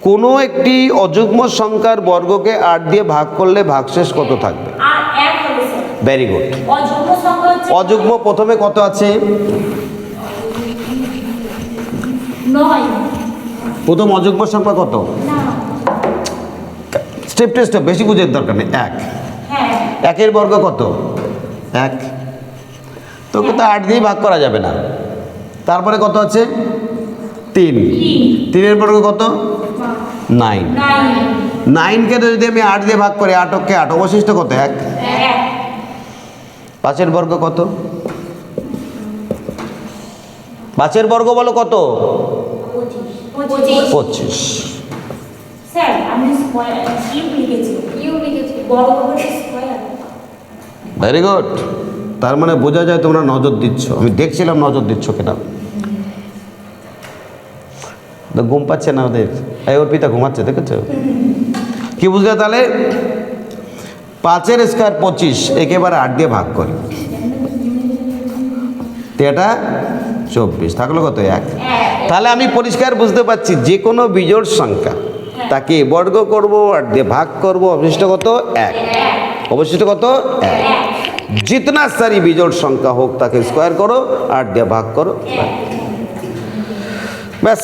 কোনো একটি অযুগ্ম সংখ্যার বর্গকে আট দিয়ে ভাগ করলে ভাগশেষ কত থাকবে? ভেরি গুড অযুগ্ম প্রথমে কত আছে? প্রথম অযুগ্ম সংখ্যা কত? স্টেপ টু স্টেপ বেশি বুঝের দরকার নেই এক। হ্যাঁ। একের বর্গ কত? এক। তোকে তো আট দিয়ে ভাগ করা যাবে না। তারপরে কত আছে? তিন। তিনের বর্গ কত? নাইন। নাইন। নাইনকে তো যদি আমি আট দিয়ে ভাগ করি আটককে আট অবশিষ্ট কত? এক। পাঁচের বর্গ কত? পাঁচের বর্গ বলো কত? পঁচিশ। ভেরি গুড তার মানে বোঝা যায় তোমরা নজর দিচ্ছ। আমি দেখছিলাম নজর দিচ্ছ কিনা। তো ঘুম পাচ্ছে না ওদের। এই ওর পিতা ঘুমাচ্ছে, দেখেছ? কি বুঝলে তাহলে? পাঁচের স্কোয়ার পঁচিশ, একেবারে আট দিয়ে ভাগ করি। তেটা চব্বিশ, থাকল কত? এক। তাহলে আমি পরিষ্কার বুঝতে পারছি, যে কোনো বিজোড় সংখ্যা তাকে বর্গ করব, আট দিয়ে ভাগ করব, অবশিষ্ট কত? এক। অবশিষ্ট কত? এক। জিতনা সারি বিজোড় সংখ্যা হোক, তাকে স্কোয়ার করো, আট দিয়ে ভাগ করো। ব্যাস।